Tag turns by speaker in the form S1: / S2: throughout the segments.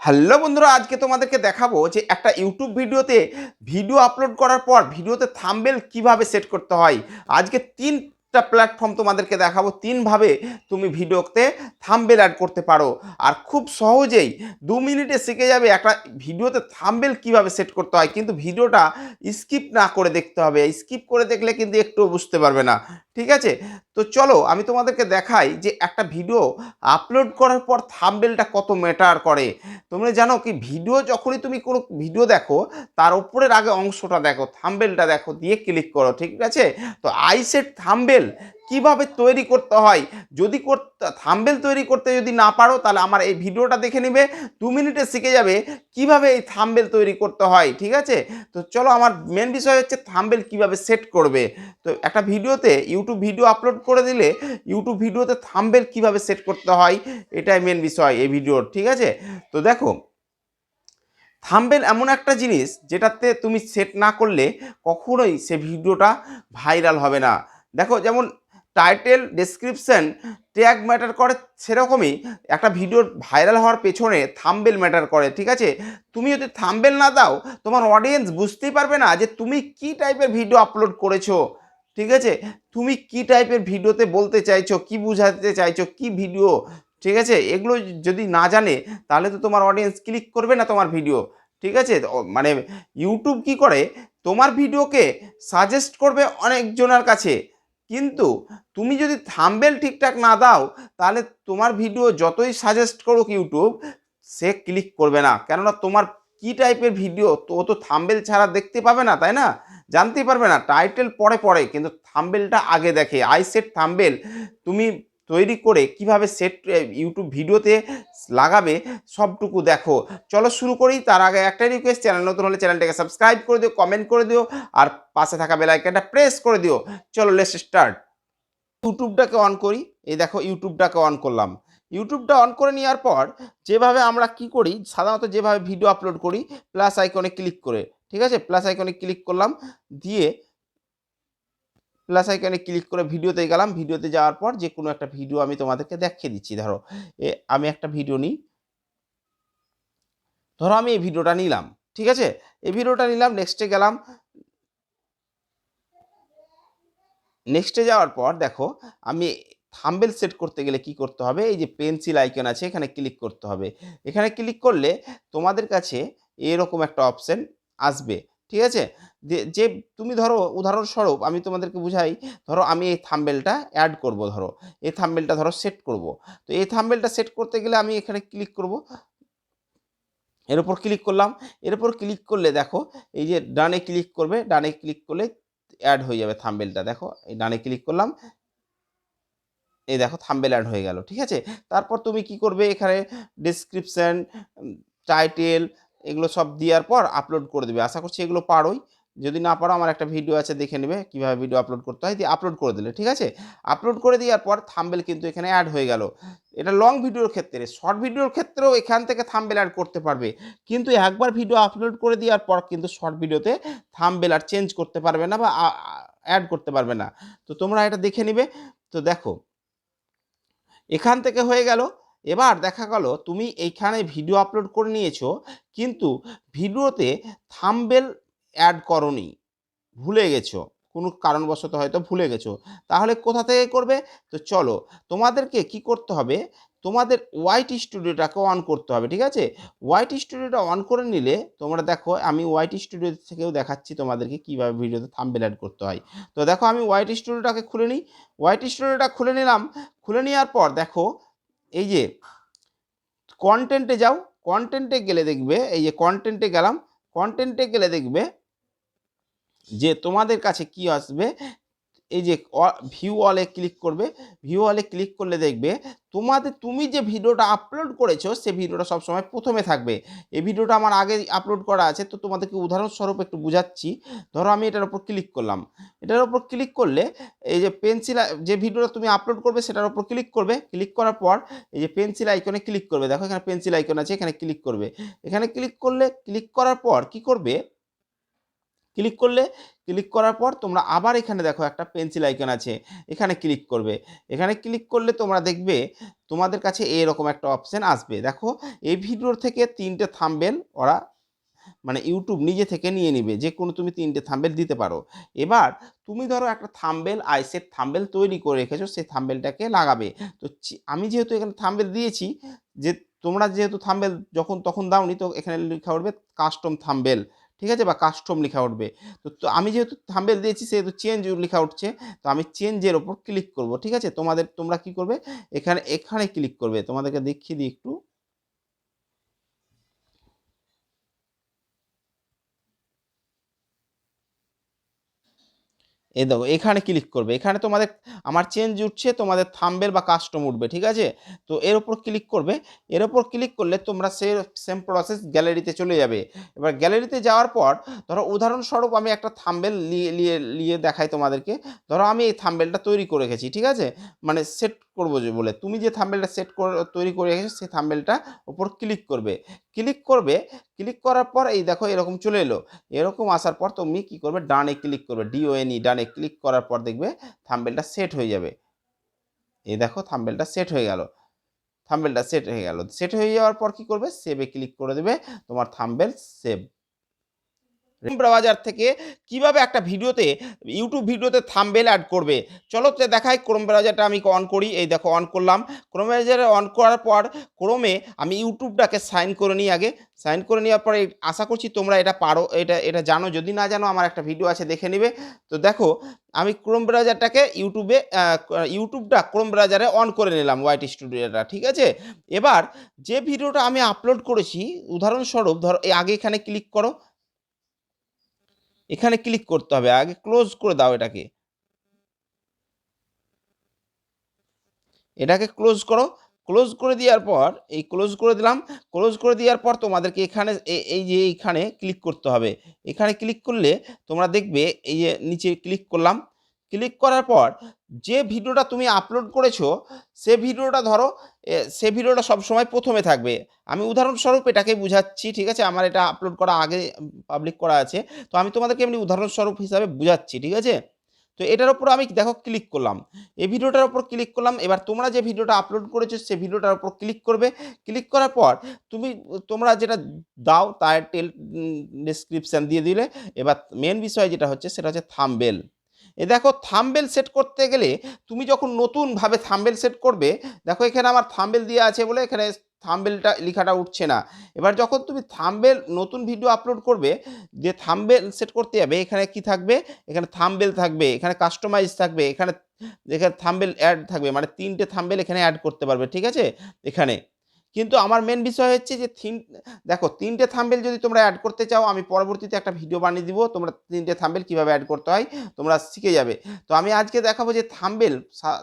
S1: Hello বন্ধুরা, আজকে তোমাদেরকে দেখাবো যে একটা ইউটিউব ভিডিওতে ভিডিও আপলোড করার পর ভিডিওতে থাম্বেল কীভাবে সেট করতে হয়। আজকে তিনটা প্ল্যাটফর্ম তোমাদেরকে দেখাবো, তিনভাবে তুমি ভিডিওতে থাম্বেল অ্যাড করতে পারো। আর খুব সহজেই দু মিনিটে শিখে যাবে একটা ভিডিওতে থাম্বেল কীভাবে সেট করতে হয়। কিন্তু ভিডিওটা স্কিপ না করে দেখতে হবে। স্কিপ করে দেখলে কিন্তু একটু বুঝতে পারবে না। ঠিক আছে? তো চলো আমি তোমাদেরকে দেখাই যে একটা ভিডিও আপলোড করার পর থাম্বেলটা কত ম্যাটার করে। তোমরা জানো কি ভিডিও যখনই তুমি কোনো ভিডিও দেখো, তার উপরের আগে অংশটা দেখো থাম্বেলটা দেখো, দিয়ে ক্লিক করো, ঠিক আছে? তো আইসেট থাম্বেল কীভাবে তৈরি করতে হয়? যদি করতে থাম্বেল তৈরি করতে যদি না পারো, তাহলে আমার এই ভিডিওটা দেখে নিবে। দু মিনিটে শিখে যাবে কীভাবে এই থাম্বেল তৈরি করতে হয়, ঠিক আছে? তো চলো আমার মেন বিষয় হচ্ছে থাম্বেল কীভাবে সেট করবে। তো একটা ভিডিওতে ইউটিউব ভিডিও আপলোড করে দিলে ইউটিউব ভিডিওতে থাম্বেল কীভাবে সেট করতে হয়, এটাই মেন বিষয় এই ভিডিওর, ঠিক আছে? তো দেখো, থাম্বেল এমন একটা জিনিস যেটাতে তুমি সেট না করলে কখনোই সে ভিডিওটা ভাইরাল হবে না। দেখো, যেমন টাইটেল ডেসক্রিপশন ট্যাগ ম্যাটার করে সেরকমই একটা ভিডিওর ভাইরাল হওয়ার পেছনে থাম্বেল ম্যাটার করে, ঠিক আছে? তুমি যদি থাম্বেল না দাও, তোমার অডিয়েন্স বুঝতেই পারবে না যে তুমি কি টাইপের ভিডিও আপলোড করেছ, ঠিক আছে? তুমি কি টাইপের ভিডিওতে বলতে চাইছো, কি বুঝাতে চাইছো, কি ভিডিও ঠিক আছে? এগুলো যদি না জানে, তাহলে তো তোমার অডিয়েন্স ক্লিক করবে না তোমার ভিডিও ঠিক আছে? মানে ইউটিউব কি করে? তোমার ভিডিওকে সাজেস্ট করবে অনেকজনের কাছে কিন্তু তুমি যদি থাম্বেল ঠিকঠাক না দাও, তাহলে তোমার ভিডিও যতই সাজেস্ট করুক ইউটিউব সে ক্লিক করবে না। কেননা তোমার কি টাইপের ভিডিও তো ও তো থাম্বেল ছাড়া দেখতে পাবে না, তাই না? জানতে পারবে না। টাইটেল পরে পরে, কিন্তু থাম্বেলটা আগে দেখে। আই সেট থাম্বেল তুমি তৈরি করে কীভাবে সেট ইউটিউব ভিডিওতে লাগাবে সবটুকু দেখো। চলো শুরু করি, তার আগে একটাই রিকোয়েস্ট চ্যানেল নতুন হলে চ্যানেলটাকে সাবস্ক্রাইব করে দিও কমেন্ট করে দিও, আর পাশে থাকা বেল আইকনটা প্রেস করে দিও। চলো লেটস স্টার্ট ইউটিউবটাকে অন করি, এই দেখো ইউটিউবটাকে অন করলাম। ইউটিউবটা অন করে নেওয়ার পর, যেভাবে আমরা কি করি, সাধারণত যেভাবে ভিডিও আপলোড করি প্লাস আইকনে ক্লিক করে, ঠিক আছে? প্লাস আইকনে ক্লিক করলাম, দিয়ে প্লাস আইকনে ক্লিক করে ভিডিওতে গেলাম। ভিডিওতে যাওয়ার পর যে কোনো একটা ভিডিও আমি তোমাদেরকে দেখিয়ে দিচ্ছি। ধরো আমি একটা ভিডিও নিই। ধরো আমি এই ভিডিওটা নিলাম, ঠিক আছে? এই ভিডিওটা নিলাম নেক্সটে গেলাম। নেক্সটে যাওয়ার পর দেখো, আমি থাম্বেল সেট করতে গেলে কি করতে হবে? এই যে পেন্সিল আইকন আছে, এখানে ক্লিক করতে হবে। এখানে ক্লিক করলে তোমাদের কাছে এরকম একটা অপশন আসবে। ঠিক আছে? যে তুমি ধরো, উদাহরণস্বরূপ আমি তোমাদেরকে বুঝাই, ধরো আমি এই থাম্বেলটা অ্যাড করব ধরো। এই থাম্বেলটা ধরো সেট করব। তো এই থাম্বেলটা সেট করতে গেলে আমি এখানে ক্লিক করব। এর উপর ক্লিক করলাম। এর উপর ক্লিক করলে দেখো, এই যে ডানে ক্লিক করবে, ডানে ক্লিক করলে অ্যাড হয়ে যাবে থাম্বেলটা দেখো, এই ডানে ক্লিক করলাম। এই দেখো থাম্বেল অ্যাড হয়ে গেল, ঠিক আছে? তারপর তুমি কি করবে এখানে? ডিসক্রিপশন টাইটেল এগুলো সব দেওয়ার পর আপলোড করে দেবে। আশা করছি এগুলো পারোই। যদি না পারো, আমার একটা ভিডিও আছে, দেখে নেবে কীভাবে ভিডিও আপলোড করতে হয়। দিয়ে আপলোড করে দিলে, ঠিক আছে? আপলোড করে দেওয়ার পর থাম্বেল কিন্তু এখানে অ্যাড হয়ে গেল। এটা লং ভিডিওর ক্ষেত্রে শর্ট ভিডিওর ক্ষেত্রেও এখান থেকে থাম্বেল অ্যাড করতে পারবে। কিন্তু একবার ভিডিও আপলোড করে দেওয়ার পর কিন্তু শর্ট ভিডিওতে থাম্বেল আর চেঞ্জ করতে পারবে না বা অ্যাড করতে পারবে না। তো তোমরা এটা দেখে নিবে। তো দেখো, এখান থেকে হয়ে গেল এবার দেখা গেল তুমি এইখানে ভিডিও আপলোড করে নিয়েছো, কিন্তু ভিডিওতে থামবেল অ্যাড করনি, ভুলে গেছো। কোনো কারণবশত হয়তো ভুলে গেছো। তাহলে কোথা থেকে করবে? তো চলো, তোমাদেরকে কি করতে হবে? তোমাদের ওয়াইটি স্টুডিওটাকে অন করতে হবে, ঠিক আছে? ওয়াইটি স্টুডিওটা অন করে নিলে, তোমরা দেখো, আমি ওয়াইটি স্টুডিও থেকেও দেখাচ্ছি তোমাদেরকে কীভাবে ভিডিওতে থাম্বেল অ্যাড করতে হয়। তো দেখো, আমি ওয়াইটি স্টুডিওটাকে খুলে নিই। ওয়াইটি স্টুডিওটা খুলে নিলাম। খুলে নেওয়ার পর দেখো এই যে কন্টেন্টে যাও কন্টেন্টে গেলে দেখবে, এই যে কন্টেন্টে গেলাম কন্টেন্টে গেলে দেখবে যে তোমাদের কাছে কি আসবে? এই যে ভিউ অলে ক্লিক করবে ভিউ অলে ক্লিক করলে দেখবে তোমাদের, তুমি যে ভিডিওটা আপলোড করেছ, সে ভিডিওটা সবসময় প্রথমে থাকবে। এই ভিডিওটা আমার আগে আপলোড করা আছে, তো তোমাদেরকে উদাহরণস্বরূপ একটু বুঝাচ্ছি। ধরো আমি এটার উপর ক্লিক করলাম। এটার উপর ক্লিক করলে এই যে পেন্সিল যে ভিডিওটা তুমি আপলোড করবে, সেটার উপর ক্লিক করবে। ক্লিক করার পর এই যে পেন্সিল আইকনে ক্লিক করবে। দেখো এখানে পেন্সিল আইকন আছে, এখানে ক্লিক করবে। এখানে ক্লিক করলে ক্লিক করার পর কি করবে? ক্লিক করলে, ক্লিক করার পর তোমরা আবার এখানে দেখো একটা পেন্সিল আইকন আছে, এখানে ক্লিক করবে। এখানে ক্লিক করলে তোমরা দেখবে তোমাদের কাছে এরকম একটা অপশান আসবে। দেখো, এই ভিডিওর থেকে তিনটে থাম্বেল ওরা মানে ইউটিউব নিজে থেকে নিয়ে নিবে, যে কোনো তুমি তিনটে থাম্বেল দিতে পারো। এবার তুমি ধরো একটা থাম্বেল আইসের থাম্বেল তৈরি করে রেখেছো, সেই থাম্বেলটাকে লাগাবে। তো আমি যেহেতু এখানে থাম্বেল দিয়েছি, যে তোমরা যেহেতু থাম্বেল যখন তখন দাওনি, তো এখানে লেখা উঠবে কাস্টম থাম্বেল। ঠিক আছে? বা কাস্টম লেখা উঠবে। তো আমি যেহেতু থাম্বেল দিয়েছি, সেহেতু চেঞ্জ লেখা উঠছে, তো আমি চেঞ্জের ওপর ক্লিক করব, ঠিক আছে? তোমাদের, তোমরা কি করবে? এখানে এখানে ক্লিক করবে। তোমাদেরকে দেখিয়ে দিই একটু। এই দেখো, এখানে ক্লিক করবে? এখানে তোমাদের, আমার চেঞ্জ উঠছে, তোমাদের থাম্বেল বা কাস্টম উঠবে, ঠিক আছে? তো এর ওপর ক্লিক করবে, এর ওপর ক্লিক করলে তোমরা সে সেম প্রসেস গ্যালারিতে চলে যাবে। এবার গ্যালারিতে যাওয়ার পর, ধরো উদাহরণস্বরূপ আমি একটা থাম্বেল নিয়ে দেখাই তোমাদেরকে। ধরো আমি এই থাম্বেলটা তৈরি করে রেখেছি, ঠিক আছে? মানে সেট করব যে বলে, তুমি যে থাম্বেলটা সেট করে, তৈরি করে রেখেছো, সেই থাম্বেলটা ওপর ক্লিক করবে। ক্লিক করবে ক্লিক করার পর এই দেখো এরকম চলে এলো। এরকম আসার পর তুমি কি করবে, ডানে ক্লিক করবে। ডিওএনই ডানে ক্লিক করার পর দেখবে থাম্বেলটা সেট হয়ে যাবে। এই দেখো থাম্বেলটা সেট হয়ে গেল। থাম্বেলটা সেট হয়ে গেল। সেট হয়ে যাওয়ার পর কি করবে? সেভে ক্লিক করে দেবে। তোমার থাম্বেল সেভ ব্রাউজার থেকে কীভাবে একটা ভিডিওতে ইউটিউব ভিডিওতে থাম্বেল অ্যাড করবে। চলো তো দেখাই ক্রোম ব্রাউজারটা আমি অন করি। এই দেখো অন করলাম। ক্রোম ব্রাউজারে অন করার পর ক্রোমে আমি ইউটিউবটাকে সাইন করে নিই আগে। সাইন করে নেওয়ার পরে আশা করছি তোমরা এটা পারো, এটা এটা জানো। যদি না জানো, আমার একটা ভিডিও আছে, দেখে নেবে। তো দেখো, আমি ক্রোম ব্রাউজারটাকে ইউটিউবে ইউটিউবটা ক্রোম ব্রাউজারে অন করে নিলাম ওয়াইটি স্টুডিওটা ঠিক আছে? এবার যে ভিডিওটা আমি আপলোড করেছি, উদাহরণস্বরূপ ধরো আগে এখানে ক্লিক করো। এখানে ক্লিক করতে হবে, আগে ক্লোজ করে দাও এটাকে। এটাকে ক্লোজ করো। ক্লোজ করে দেওয়ার পর, এই ক্লোজ করে দিলাম। ক্লোজ করে দেওয়ার পর তোমাদেরকে এখানে এই যে এইখানে ক্লিক করতে হবে। এখানে ক্লিক করলে তোমরা দেখবে, এই যে নিচে ক্লিক করলাম। ক্লিক করার পর যে ভিডিওটা তুমি আপলোড করেছ, সে ভিডিওটা ধরো সে ভিডিওটা সবসময় প্রথমে থাকবে। আমি উদাহরণস্বরূপ এটাকে বুঝাচ্ছি, ঠিক আছে? আমার এটা আপলোড করা আগে পাবলিক করা আছে। তো আমি তোমাদেরকে এমনি উদাহরণস্বরূপ হিসাবে বুঝাচ্ছি, ঠিক আছে? তো এটার উপর আমি দেখো ক্লিক করলাম। এই ভিডিওটার উপর ক্লিক করলাম। এবার তোমরা যে ভিডিওটা আপলোড করেছ, সে ভিডিওটার উপর ক্লিক করবে। ক্লিক করার পর তুমি, তোমরা যেটা দাও, তার টেল ডিসক্রিপশান দিয়ে দিলে। এবার মেন বিষয় যেটা হচ্ছে, সেটা হচ্ছে থাম্বেল এ দেখো থাম্বেল সেট করতে গেলে তুমি যখন নতুনভাবে থাম্বেল সেট করবে, দেখো এখানে আমার থাম্বেল দেওয়া আছে বলে এখানে থাম্বেলটা লেখাটা উঠছে না। এবার যখন তুমি থাম্বেল নতুন ভিডিও আপলোড করবে, যে থাম্বেল সেট করতে যাবে, এখানে কি থাকবে? এখানে থাম্বেল থাকবে, এখানে কাস্টমাইজ থাকবে, এখানে এখানে থাম্বেল অ্যাড থাকবে মানে তিনটে থাম্বেল এখানে অ্যাড করতে পারবে, ঠিক আছে? এখানে। কিন্তু আমার মেন বিষয় হচ্ছে যে তিন, দেখো তিনটে থাম্বেল যদি তোমরা অ্যাড করতে চাও, আমি পরবর্তীতে একটা ভিডিও বানিয়ে দিব, তোমরা তিনটে থাম্বেল কীভাবে অ্যাড করতে হয়, তোমরা শিখে যাবে। তো আমি আজকে দেখাবো যে থাম্বেল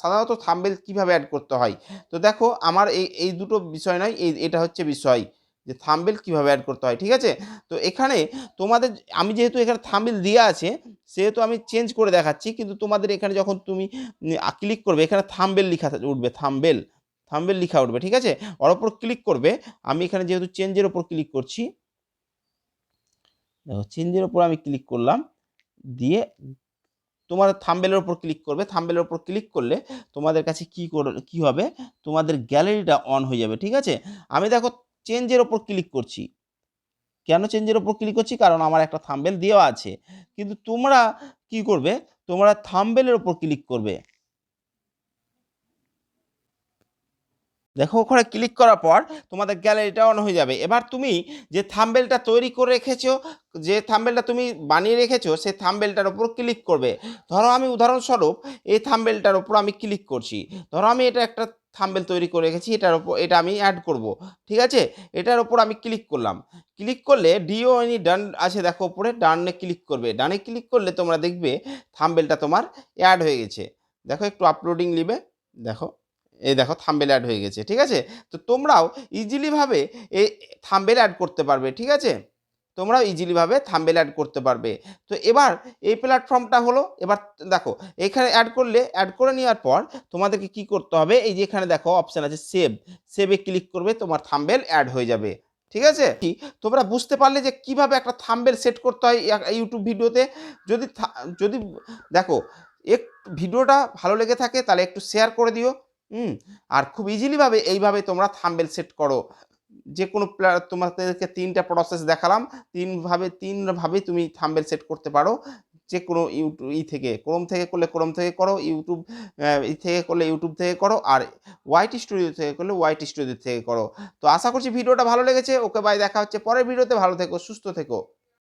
S1: সাধারণত থাম্বেল কীভাবে অ্যাড করতে হয়। তো দেখো আমার এই এই দুটো বিষয় নয়, এই, এটা হচ্ছে বিষয় যে থাম্বেল কীভাবে অ্যাড করতে হয়, ঠিক আছে? তো এখানে তোমাদের, আমি যেহেতু এখানে থাম্বেল দেওয়া আছে, সেহেতু আমি চেঞ্জ করে দেখাচ্ছি, কিন্তু তোমাদের এখানে যখন তুমি ক্লিক করবে, এখানে থাম্বেল লেখা উঠবে থাম্বেল থাম্বেল লিখা উঠবে, ঠিক আছে? ওর ওপর ক্লিক করবে, আমি এখানে যেহেতু চেঞ্জের ওপর ক্লিক করছি, দেখো চেঞ্জের ওপর আমি ক্লিক করলাম, দিয়ে তোমার থাম্বেলের ওপর ক্লিক করবে থাম্বেলের ওপর ক্লিক করলে তোমাদের কাছে কি কি হবে? তোমাদের গ্যালারিটা অন হয়ে যাবে, ঠিক আছে? আমি দেখো চেঞ্জের ওপর ক্লিক করছি। কেন চেঞ্জের ওপর ক্লিক করছি? কারণ আমার একটা থাম্বেল দেওয়া আছে। কিন্তু তোমরা কি করবে? তোমরা থাম্বেলের ওপর ক্লিক করবে। দেখো ওখানে ক্লিক করার পর তোমাদের গ্যালারিটা অন হয়ে যাবে। এবার তুমি যে থাম্বেলটা তৈরি করে রেখেছো যে থাম্বেলটা তুমি বানিয়ে রেখেছো সেই থাম্বেলটার ওপর ক্লিক করবে। ধরো আমি উদাহরণস্বরূপ এই থাম্বেলটার ওপর আমি ক্লিক করছি। ধরো আমি এটা একটা থাম্বেল তৈরি করে রেখেছি এটার ওপর এটা আমি অ্যাড করব। ঠিক আছে? এটার ওপর আমি ক্লিক করলাম। ক্লিক করলে ডিও এনি ডান আছে দেখো ওপরে ডানে ক্লিক করবে। ডানে ক্লিক করলে তোমরা দেখবে থাম্বেলটা তোমার অ্যাড হয়ে গেছে। দেখো একটু আপলোডিং নিবে। দেখো। এই দেখো থাম্বেল অ্যাড হয়ে গেছে, ঠিক আছে? তো তোমরাও ইজিলিভাবে এই থাম্বেল অ্যাড করতে পারবে, ঠিক আছে? তোমরাও ইজিলিভাবে থাম্বেল অ্যাড করতে পারবে। তো এবার এই প্ল্যাটফর্মটা হলো, এবার দেখো, এখানে অ্যাড করলে অ্যাড করে নেওয়ার পর তোমাদেরকে কি করতে হবে? এই যে এখানে দেখো অপশান আছে সেভ সেভে ক্লিক করবে, তোমার থাম্বেল অ্যাড হয়ে যাবে, ঠিক আছে? তোমরা বুঝতে পারলে যে কীভাবে একটা থাম্বেল সেট করতে হয় ইউটিউব ভিডিওতে। যদি যদি দেখো, এক, ভিডিওটা ভালো লেগে থাকে তাহলে একটু শেয়ার করে দিও। হুম? আর খুব ইজিলিভাবে এইভাবে তোমরা থাম্বেল সেট করো। যে কোনো প্লা- তোমাদেরকে তিনটা প্রসেস দেখালাম। তিনভাবে তিনভাবে তুমি থাম্বেল সেট করতে পারো। যে কোনো ইউটিউব ই থেকে ক্রোম থেকে করলে ক্রোম থেকে করো ইউটিউব ই থেকে করলে ইউটিউব থেকে করো, আর ওয়াইটি স্টুডিও থেকে করলে ওয়াইটি স্টুডিও থেকে করো। তো আশা করছি ভিডিওটা ভালো লেগেছে। ওকে বাই দেখা হচ্ছে পরের ভিডিওতে। ভালো থেকো, সুস্থ থেকো।